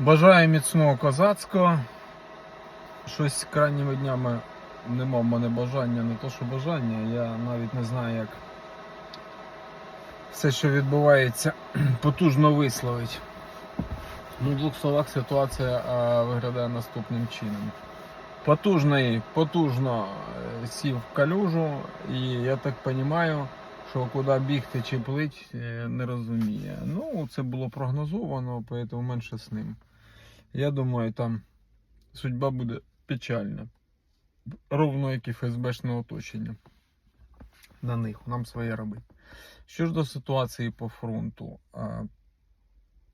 Бажаю міцного козацького. Щось крайніми днями нема в мене бажання, не то що бажання, я навіть не знаю, як все, що відбувається, потужно висловити. Ну, в двох словах ситуація а, виглядає наступним чином. Потужний, потужно е, сів в калюжу, і я так розумію, що куди бігти чи плить, е, не розуміє. Ну, це було прогнозовано, тому менше з ним. Я думаю, там судьба буде печальна. Ровно як і ФСБшне оточення. На них, нам своє робить. Що ж до ситуації по фронту,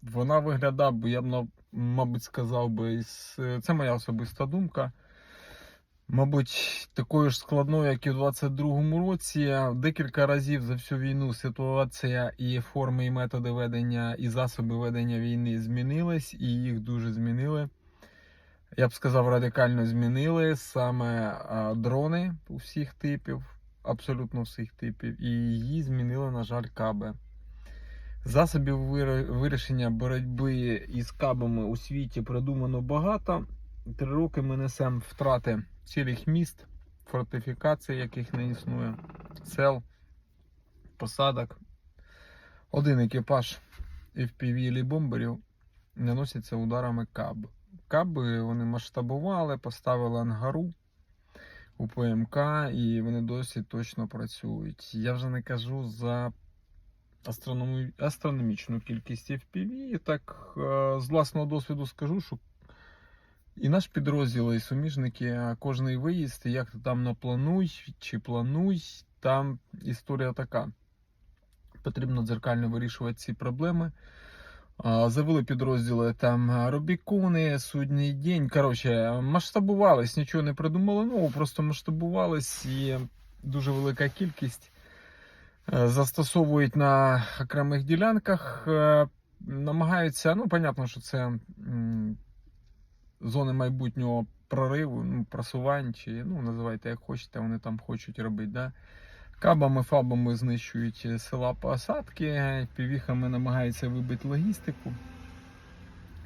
вона виглядає, бо я б, мабуть, сказав би, це моя особиста думка. Мабуть, такою ж складною, як і в 22-му році. Декілька разів за всю війну ситуація і форми, і методи ведення, і засоби ведення війни змінились, і їх дуже змінили. Я б сказав, радикально змінили саме дрони усіх типів, абсолютно всіх типів, і її змінили, на жаль, каби. Засобів вирішення боротьби із кабами у світі придумано багато. Три роки ми несемо втрати цілих міст, фортифікацій, яких не існує, сел, посадок. Один екіпаж FPV бомберів наноситься ударами каб. Каби вони масштабували, поставили ангару у ПМК, і вони досі точно працюють. Я вже не кажу за астрономі... астрономічну кількість FPV. Так е, з власного досвіду скажу, що і наш підрозділ, і суміжники, кожний виїзд, як ти там наплануй чи плануй, там історія така. Потрібно дзеркально вирішувати ці проблеми. Завели підрозділи там а, Рубікони, Судній день. Коротше, масштабувались, нічого не придумали нового, просто масштабувались і дуже велика кількість е, застосовують на окремих ділянках. е, Намагаються, ну, понятно, що це зони майбутнього прориву, ну, просувань, чи ну, називайте як хочете, вони там хочуть робити. Да? Кабами, фабами знищують е, села посадки, півіхами намагаються вибити логістику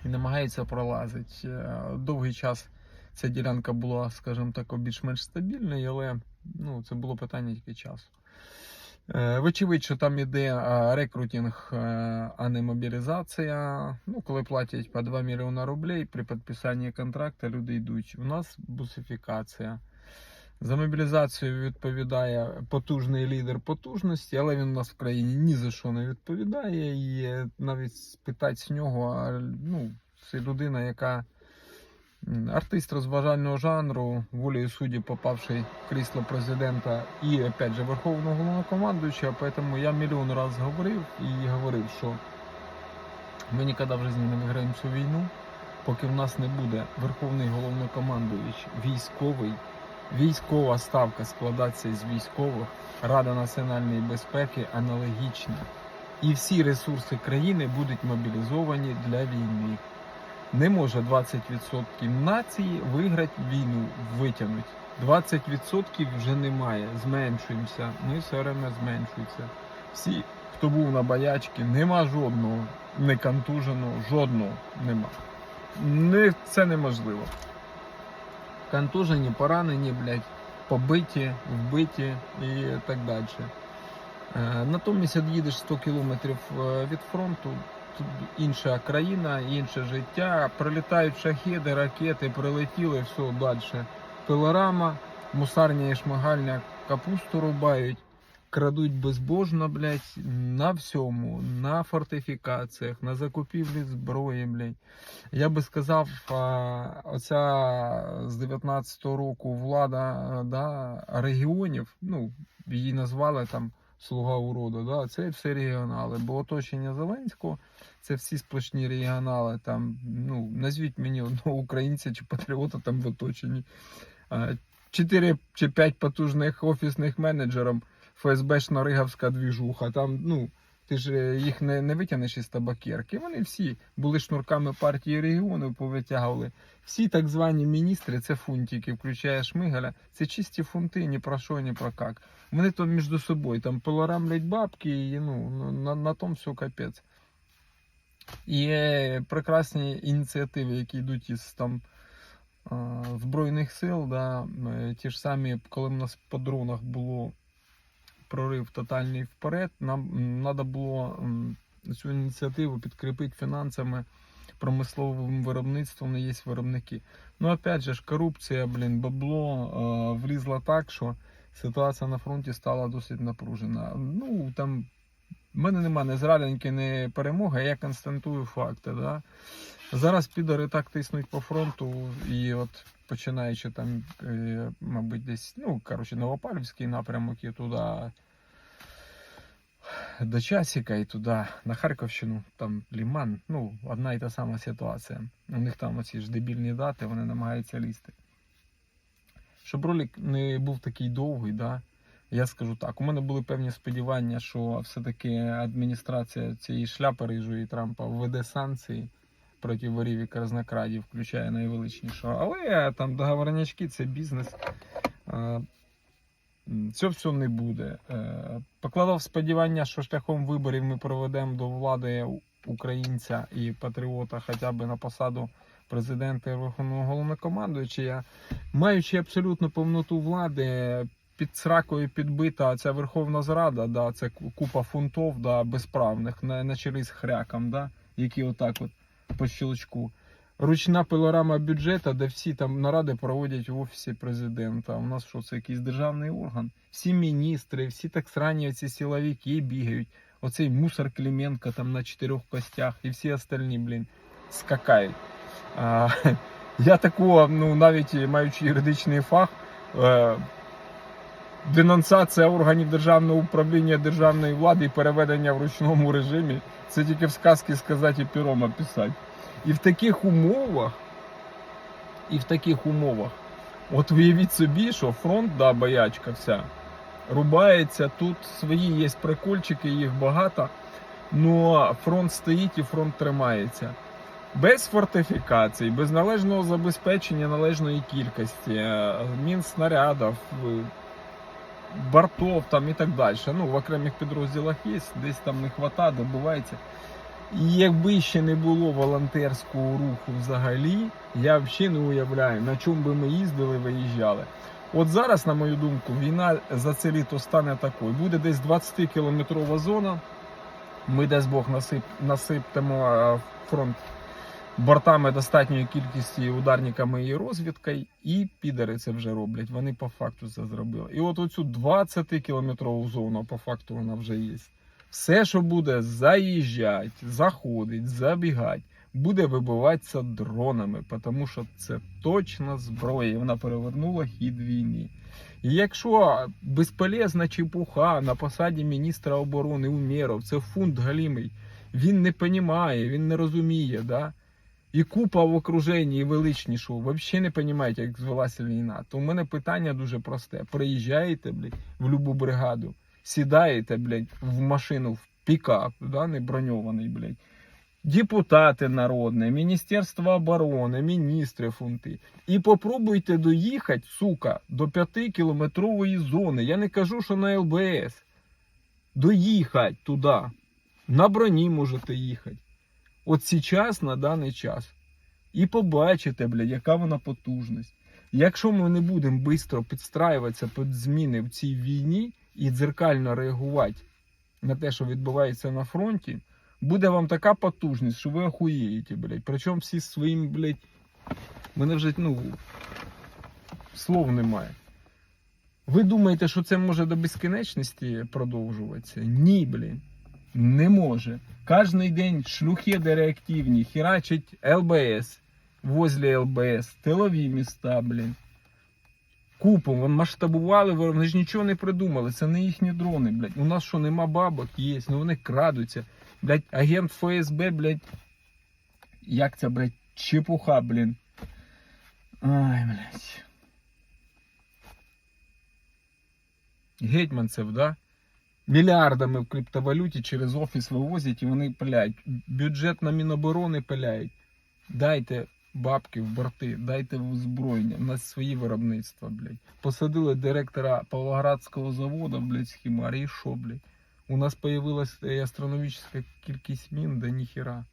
і намагаються пролазити. Е, Довгий час ця ділянка була, скажімо так, більш-менш стабільною, але ну, це було питання тільки часу. Е, Вочевидь, що там іде е, рекрутинг, е, а не мобілізація. Ну, коли платять по 2 мільйони рублей при підписанні контракту, люди йдуть. У нас бусифікація. За мобілізацію відповідає потужний лідер потужності, але він у нас в країні ні за що не відповідає. І навіть спитати з нього, ну, це людина, яка артист розважального жанру, волею судді попавший в крісло президента і, опять же, верховного головнокомандуючого. Поэтому я мільйон разів говорив і говорив, що ми ніколи в житті не виграємо цю війну, поки в нас не буде верховний головнокомандуючий, військовий. Військова ставка складається з військових, Рада національної безпеки аналогічна. І всі ресурси країни будуть мобілізовані для війни. Не може 20% нації виграти війну, витягнути. 20% вже немає, зменшуємося. Ми все время зменшується. Всі, хто був на боячці, нема жодного не контуженого, жодного нема. Не, це неможливо контужені, поранені, блядь, побиті, вбиті і так далі. Е, Натомість їдеш 100 кілометрів е, від фронту, інша країна, інше життя. Прилітають шахеди, ракети, прилетіли, все далі. Пилорама, мусарня і шмагальня капусту рубають, крадуть безбожно, блядь, на всьому, на фортифікаціях, на закупівлі зброї, блядь. Я би сказав, оця з 19-го року влада да, регіонів, ну, її назвали там Слуга уроду, да, це все регіонали. Бо оточення Зеленського це всі сплошні регіонали. Там, ну, назвіть мені одного українця чи патріота там в оточенні. Чотири чи п'ять потужних офісних менеджерів, ФСБшна Ригавська двіжуха. Там, ну, ти ж е, їх не, не витягнеш із табакерки. Вони всі були шнурками партії регіону, повитягували. Всі так звані міністри, це фунтики, включає Шмигаля, це чисті фунти, ні про що, ні про як. Вони там між собою там полорамлять бабки, і ну, на, на тому все капець. Є прекрасні ініціативи, які йдуть із там Збройних сил. Да, е, ті ж самі, коли в нас по дронах було прорив тотальний вперед, нам треба було цю ініціативу підкріпити фінансами, промисловим виробництвом, є виробники. Ну, опять же ж, корупція, блін, бабло е, влізла так, що ситуація на фронті стала досить напружена. Ну, там в мене немає ні зраденьки, ні перемоги, я констатую факти. Да? Зараз підори так тиснуть по фронту, і от починаючи там, е, мабуть, десь, ну, коротше, Новопавлівський напрямок і туди до Часіка і туди, на Харківщину, там Ліман, ну, одна і та сама ситуація. У них там оці ж дебільні дати, вони намагаються лізти. Щоб ролик не був такий довгий, да, я скажу так, у мене були певні сподівання, що все-таки адміністрація цієї шляпи рижої Трампа введе санкції проти ворів і казнокрадів, включає найвеличнішого. Але там договорнячки, це бізнес. Цього все не буде. Е, Покладав сподівання, що шляхом виборів ми проведемо до влади українця і патріота хоча б на посаду президента і верховного головнокомандуюча. Маючи абсолютну повноту влади, під сракою підбита ця Верховна Зрада, да, це купа фунтов да, безправних на, на чолі з хряком, да, які отак от по щелчку. Ручна пилорама бюджету, де всі там наради проводять в офісі президента. У нас що це якийсь державний орган? Всі міністри, всі так срані ці силовики бігають. Оцей мусор Клименко там на чотирьох костях, і всі остальні, блін, скакають. А, я такого, ну навіть маючи юридичний фах, е, денонсація органів державного управління державної влади і переведення в ручному режимі це тільки в сказки сказати і пером описати. І в таких умовах, і в таких умовах, от уявіть собі, що фронт, да, боячка вся, рубається, тут свої є прикольчики, їх багато, але фронт стоїть і фронт тримається. Без фортифікацій, без належного забезпечення належної кількості, е, мін снарядів, бортов там і так далі. Ну, в окремих підрозділах є, десь там не вистачає, добувається. І якби ще не було волонтерського руху взагалі, я взагалі не уявляю, на чому би ми їздили, виїжджали. От зараз, на мою думку, війна за це літо стане такою. Буде десь 20-кілометрова зона. Ми, десь Бог, насип, насиптемо фронт бортами достатньої кількості ударниками і розвідкою, і підери це вже роблять. Вони по факту це зробили. І от оцю 20-кілометрову зону, по факту, вона вже є. Все, що буде заїжджати, заходить, забігати, буде вибиватися дронами, тому що це точна зброя. Вона перевернула хід війни. І якщо безполезна чепуха на посаді міністра оборони Умєров, це фунт галімий, він не розуміє, він не розуміє, да? І купа в окруженні і величнішого, взагалі не розуміють, як звелася війна. То у мене питання дуже просте. Приїжджаєте, блядь, в любу бригаду, сідаєте, блядь, в машину, в пікап, да, не броньований, блядь. Депутати народні, Міністерство оборони, міністри фунти. І попробуйте доїхати, сука, до 5-кілометрової зони. Я не кажу, що на ЛБС. Доїхати туди. На броні можете їхати. От зараз, на даний час. І побачите, блядь, яка вона потужність. Якщо ми не будемо швидко підстраюватися під зміни в цій війні і дзеркально реагувати на те, що відбувається на фронті, буде вам така потужність, що ви охуєєте, блядь. Причому всі своїм, блядь, мене вже, ну, слов немає. Ви думаєте, що це може до безкінечності продовжуватися? Ні, блін. Не може. Кожний день шлюхеди реактивні, херачать ЛБС, возле ЛБС, тилові міста, блін. Купу, вон масштабували, вони ж нічого не придумали. Це не їхні дрони, блядь. У нас що, нема бабок, є, ну вони крадуться. Блядь, агент ФСБ, блядь. Як це, блядь, чепуха, блін. Ай, блядь. Гетьманцев, да? Мільярдами в криптовалюті через офіс вивозять і вони пиляють. Бюджет на Міноборони пиляють. Дайте бабки в борти, дайте в озброєння. У нас свої виробництва, блядь. Посадили директора Павлоградського заводу, блядь, з що, блядь? У нас появилась е, астрономічна кількість мін, да ніхера.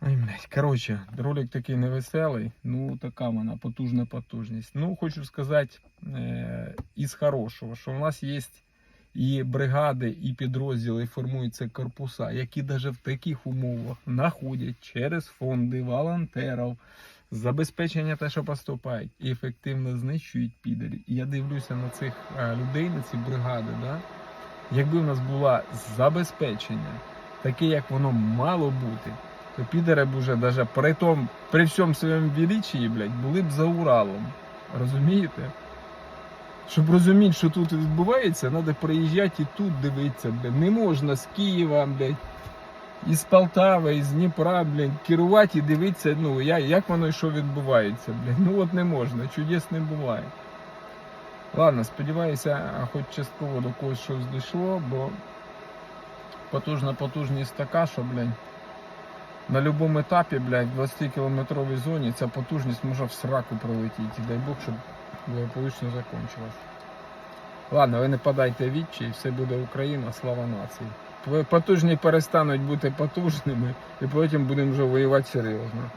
Ай, блядь, коротше, ролик такий невеселий, ну така вона потужна потужність. Ну, хочу сказати е, із хорошого, що в нас є і бригади, і підрозділи, формуються корпуса, які навіть в таких умовах знаходять через фонди волонтерів, забезпечення те, що поступають, і ефективно знищують підарів. І я дивлюся на цих е, людей, на ці бригади, да? якби в нас було забезпечення, таке, як воно мало бути, то підари б уже даже при том, при всьому своєму величії, блядь, були б за Уралом. Розумієте? Щоб розуміти, що тут відбувається, треба приїжджати і тут дивитися, блядь. Не можна з Києва, блядь, із Полтави, із Дніпра, блядь, керувати і дивитися, ну, я, як воно і що відбувається, блядь. Ну от не можна, чудес не буває. Ладно, сподіваюся, хоч частково до когось щось дійшло, бо потужна потужність така, що, блядь, на будь-якому етапі, блядь, в 20-кілометровій зоні ця потужність може в сраку пролетіти. Дай Бог, щоб благополучно закончилось. Ладно, ви не падайте відчі, і все буде Україна, слава нації. Потужні перестануть бути потужними, і потім будемо вже воювати серйозно.